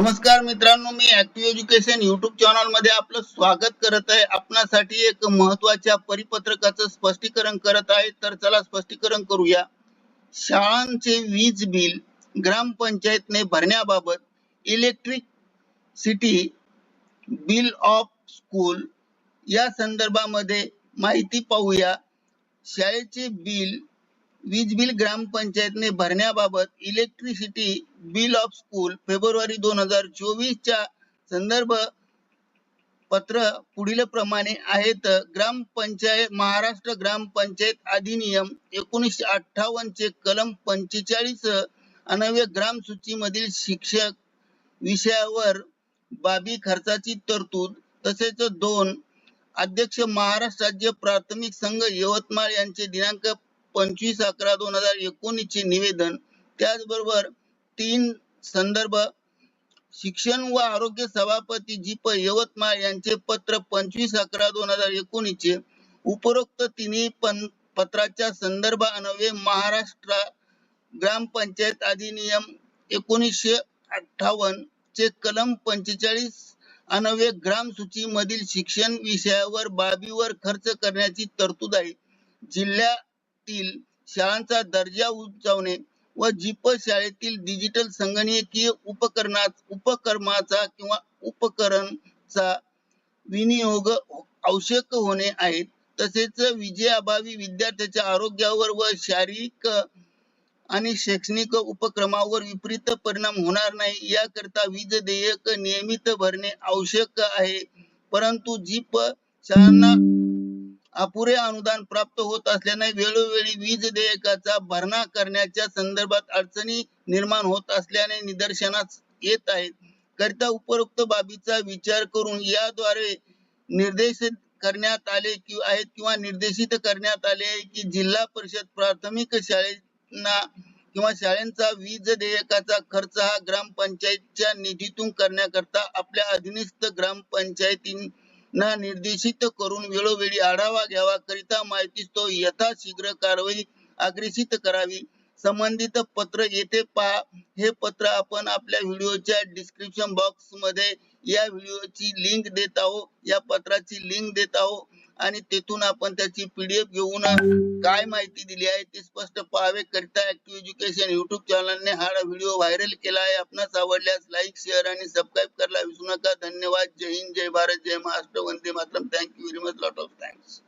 नमस्कार मित्रांनो मी ऍक्टिव्ह एज्युकेशन युट्यूब चॅनलमध्ये आपलं स्वागत करत आहे. आपणासाठी एक महत्त्वाच्या परिपत्रकाचं स्पष्टीकरण करत आहे. तर चला स्पष्टीकरण करूया. शाळांचे वीज बिल ग्रामपंचायतने भरण्याबाबत electric city bill of school या संदर्भामध्ये माहिती पाहूया. शाळेचे बिल वीज बिल ग्रामपंचायतने भरण्याबाबत इलेक्ट्रिसिटी बिल ऑफ स्कूल फेब्रुवारी दोन हजार चोवीसच्या संदर्भ पत्र पुढील प्रमाणे आहेत. ग्रामपंचायत महाराष्ट्र ग्रामपंचायत अधिनियम एकोणीसशे अठ्ठावन्न चे कलम पंचेचाळीस अनव्य ग्राम सूचीमधील शिक्षक विषयावर बाबी खर्चाची तरतूद तसेच दोन अध्यक्ष महाराष्ट्र राज्य प्राथमिक संघ यवतमाळ यांचे दिनांक पंचवीस अकरा दोन हजार एकोणीस चे निवेदन. त्याचबरोबर तीन संदर्भ शिक्षण व आरोग्य सभापती जीप यवतमाळ यांचे पत्र पंचवीस अकरा दोन हजार एकोणीस चे उपरोक्त तिन्ही पत्राच्या संदर्भ संदर्भान्वये महाराष्ट्र ग्रामपंचायत अधिनियम एकोणीसशे अठ्ठावन्न चे कलम पंचेचाळीस अन्वये ग्राम सूची मधील शिक्षण विषयावर बाबीवर खर्च करण्याची तरतूद आहे. जिल्ह्यातील शाळांचा दर्जा उंचावणे व जीप शाळेतील डिजिटल संगणकीय उपकरणात उपक्रमाचा किंवा उपकरणचा विनियोग आवश्यक होणे आहेत. तसेच विजयाभावी विद्यार्थ्याच्या आरोग्यावर व शारीरिक आणि शैक्षणिक उपक्रमावर विपरीत परिणाम होणार नाही. याकरिता वीज देयक नियमित भरणे आवश्यक आहे. परंतु जीप शाळांना अपुरे अनुदान प्राप्त होत असल्याने वेळोवेळी वीज देयकाचा भरणा करण्याच्या संदर्भात अडचणी निर्माण होत असल्याने निदर्शनास येत आहेत. करिता उपरोक्त बाबीचा विचार करून याद्वारे निर्देश करण्यात आले कि आहेत किंवा निर्देशित करण्यात आले आहे की जिल्हा परिषद प्राथमिक शाळेना किंवा शाळेचा वीज देयकाचा खर्च हा ग्रामपंचायतच्या निधीतून करण्याकरता आपल्या अधीनस्थ ना निर्देशित करून वेळोवेळी आढावा घ्यावा करिता माहिती तो यथाशीघ्र कारवाई अग्रेसित करावी. संबंधित पत्र येथे पहा. हे पत्र आपण आपल्या व्हिडिओच्या डिस्क्रिप्शन बॉक्समध्ये या व्हिडिओची लिंक देत आहोत. या पत्राची लिंक देत आहोत आणि तेथून आपण त्याची पीडीएफ घेऊन काय माहिती दिली आहे ते स्पष्ट पाहावे करता ऍक्टिव्ह एज्युकेशन युट्यूब चॅनलने हा व्हिडिओ व्हायरल केला आहे. आपणास आवडल्यास लाईक शेअर आणि सबस्क्राईब करायला नका धन्यवाद. जय हिंद जय भारत जय महाराष्ट्र. वंदे Mataram. Thank you very much lot of thanks